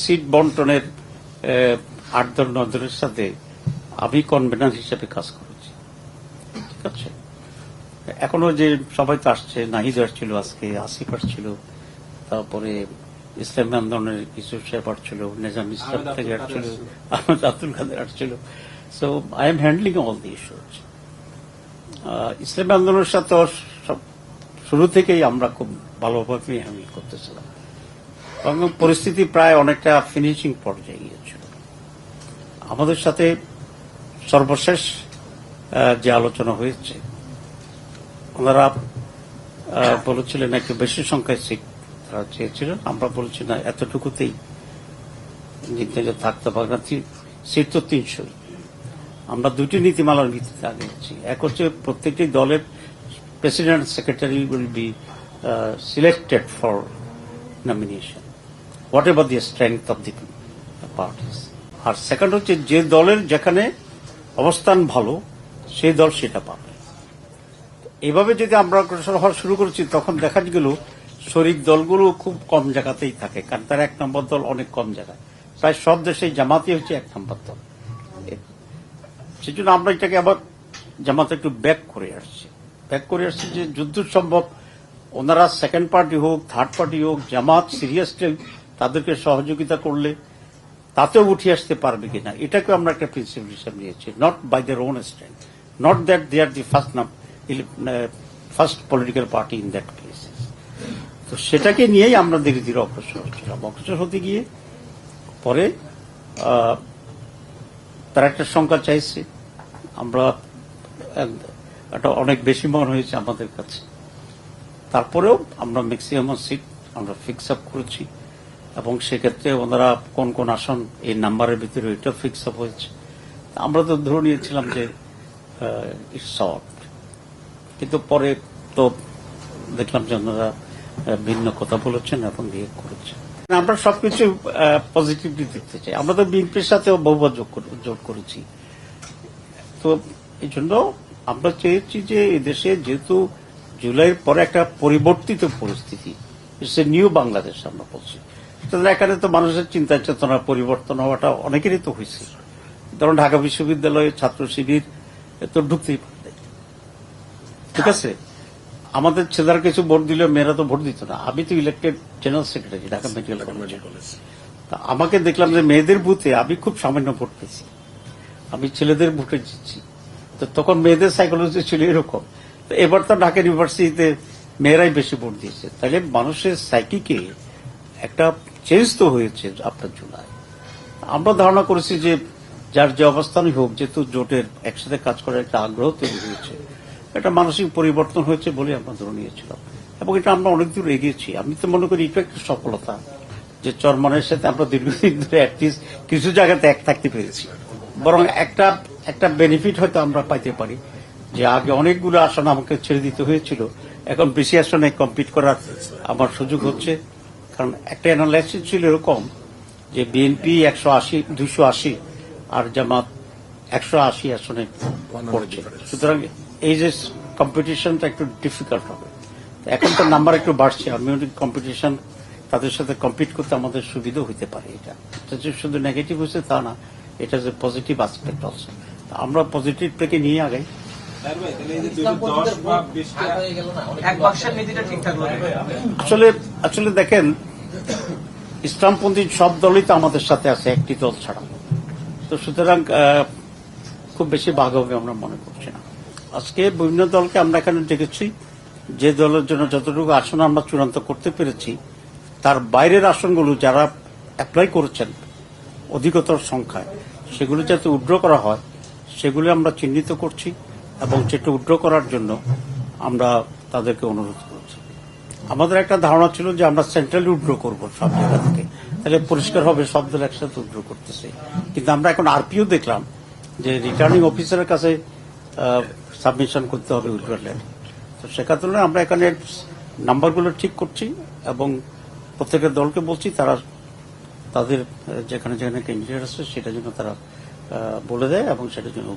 Seat বন্টনের আট দল নয় দলের সাথে আমি কনভেনার হিসেবে কাজ করেছি। ঠিক আছে? এখনও যে সবাই তো আসছে নাহিদ আসছিল আজকে আসিফ আসছিল তারপরে ইসলামী আন্দোলনের কিছু শেপ আসছিল নিজাম ইসলাম থেকে আসছিল আহমদ আব্দুল কাদের আসছিল। So I am handling all the issues ইসলামী আন্দোলনের সাথে সব- শুরু থেকেই আমরা খুব ভালোভাবে হ্যান্ডেল করতেছিলাম। এবং পরিস্থিতি প্রায় অনেকটা ফিনিশিং পর্যায়ে গিয়েছিল। আমাদের সাথে সর্বশেষ যে আলোচনা হয়েছে, ওনারা বলেছিলেন একটু বেশি সংখ্যায় সিট তারা চেয়েছিলেন। আমরা বলছি, না, এতটুকুতেই নিতে থাকতে পারে না। সিট তো তিনশোই। আমরা দুটি নীতিমালার ভিত্তিতে আগেছি এক হচ্ছে প্রত্যেকটি দলের president secretary will be selected for nomination whatever the strength of the parties R second হচ্ছে যে দলের যেখানে অবস্থান ভালো সেই দল সেটা পাবে। এভাবে যদি আমরা অগ্রসর হওয়া শুরু করেছি, তখন দেখা গেল শরিক দলগুলো খুব কম জায়গাতেই থাকে, কারণ তার এক নম্বর দল অনেক কম জায়গায়। প্রায় সব দেশেই জামাতই হচ্ছে এক নম্বর দল। সেই জন্য আমরা এটাকে আবার জামাত একটু ব্যাক করে আসছি। ব্যাক করে আসছি যে যুদ্ধ সম্ভব। ওনারা সেকেন্ড পার্টি হোক থার্ড পার্টি হোক, জামাত সিরিয়াসলি তাদেরকে সহযোগিতা করলে তাতেও উঠে আসতে পারবে কিনা এটাকে আমরা একটা প্রিন্সিপাল হিসাবে নিয়েছি not by their own stand not that they are the first first political party in that place তো সেটাকে নিয়েই আমরা ধীরে ধীরে অগ্রসর হচ্ছিলাম অগ্রসর হতে গিয়ে পরে তারা একটা সংখ্যা চাইছে। আমরা একটা অনেক বেশি মনে হয়েছে আমাদের কাছে। তারপরেও আমরা ম্যাক্সিমাম সিট আমরা ফিক্স আপ করেছি। এবং সেক্ষেত্রে ওনারা কোন কোন আসন এই নাম্বারের ভিতরে এটা ফিক্স আপ হয়েছে। আমরা তো ধরে নিয়েছিলাম যে কিন্তু পরে তো দেখলাম যে ওনারা ভিন্ন কথা বলেছেন এবং ইয়ে করেছেন। আমরা সবকিছু পজিটিভলি দেখতে চাই। আমরা তো বিএনপির সাথেও বহুবার যোগ করে- করেছি। তো এই জন্য আমরা চেয়েছি যে দেশে যেহেতু জুলাইয়ের পরে একটা পরিবর্তিত পরিস্থিতি নিউ বাংলাদেশ আমরা বলছি। সুতরাং এখানে তো মানুষের চিন্তা চেতনা পরিবর্তন হওয়াটা অনেকেরই তো হয়েছে। ধরুন ঢাকা বিশ্ববিদ্যালয়ে ছাত্র শিবির তো ঢুকতেই পারবে ঠিক আছে? আমাদের ছেলেরা কিছু ভোট দিলে মেয়েরা তো ভোট দিত না। আমি তো elected general secretary Dhaka medical college তা আমাকে দেখলাম যে মেয়েদের বুথে আমি খুব সামান্য ভোট পেয়েছি। আমি ছেলেদের ভোটে জিতছি। তো তখন মেয়েদের সাইকোলজি ছিল এরকম। তো এবার তো ঢাকা ইউনিভার্সিটিতে মেয়েরাই বেশি ভোট দিয়েছে। তাহলে মানুষের সাইকিকে একটা চেঞ্জ তো হয়েছে আপনার জুলাই আমরা ধারণা করেছি যে যার যে অবস্থানই হোক, যেহেতু জোটের একসাথে কাজ করার একটা আগ্রহ তৈরি হয়েছে, একটা মানসিক পরিবর্তন হয়েছে বলে আমরা ধরে নিয়েছিলাম। এবং এটা আমরা অনেক দূর এগিয়েছি। আমি তো মনে করি এটা একটা সফলতা যে চরমনের সাথে আমরা দীর্ঘদিন ধরে অ্যাটলিস্ট কিছু জায়গাতে এক থাকতে পেরেছি। বরং একটা একটা বেনিফিট হয়তো আমরা পাইতে পারি যে আগে অনেকগুলো আসন আমাকে ছেড়ে দিতে হয়েছিল। এখন বেশি আসনে কম্পিট করার আমার সুযোগ হচ্ছে। কারণ একটা অ্যানালাইসিস ছিল এরকম যে বিএনপি একশো আশি দুশো আশি আর জামাত একশো আশি আসনে পড়ছে। সুতরাং এই যে কম্পিটিশনটা একটু ডিফিকাল্ট হবে। এখন তো নাম্বার একটু বাড়ছে আর্মিউনিক কম্পিটিশন তাদের সাথে কম্পিট করতে আমাদের সুবিধা হতে পারে এটা। যে শুধু নেগেটিভ হচ্ছে তা না এটা যে পজিটিভ আসপেক্ট অলসো আমরা পজিটিভ থেকে নিয়ে আগাই দুইশো। আসলে আসলে দেখেন ইসলামপন্থী সব দলই তো আমাদের সাথে আছে, একটি দল ছাড়া। তো সুতরাং খুব বেশি ভাগ হবে আমরা মনে করছি না। আজকে বিভিন্ন দলকে আমরা এখানে ডেকেছি যে দলের জন্য যতটুকু আসন আমরা চূড়ান্ত করতে পেরেছি, তার বাইরের আসনগুলো যারা অ্যাপ্লাই করেছেন, অধিকতর সংখ্যায়, সেগুলো যাতে উড্র করা হয়, সেগুলো আমরা চিহ্নিত করছি এবং সেটা উড্র করার জন্য আমরা তাদেরকে অনুরোধ আমাদের একটা ধারণা ছিল যে আমরা সেন্ট্রালি উড্র করব সব জায়গা থেকে। তাহলে পরিষ্কার হবে, সব দল একসাথে উড্র করতেছে। কিন্তু আমরা এখন আরপিও দেখলাম যে রিটার্নিং অফিসারের কাছে সাবমিশন করতে হবে উইথড্র লেটার তো সে কারণে আমরা এখানে নাম্বারগুলো ঠিক করছি এবং প্রত্যেকের দলকে বলছি তারা তাদের যেখানে যেখানে ক্যান্ডিডেট আছে সেটা জন্য তারা বলে দেয় এবং সেটার জন্য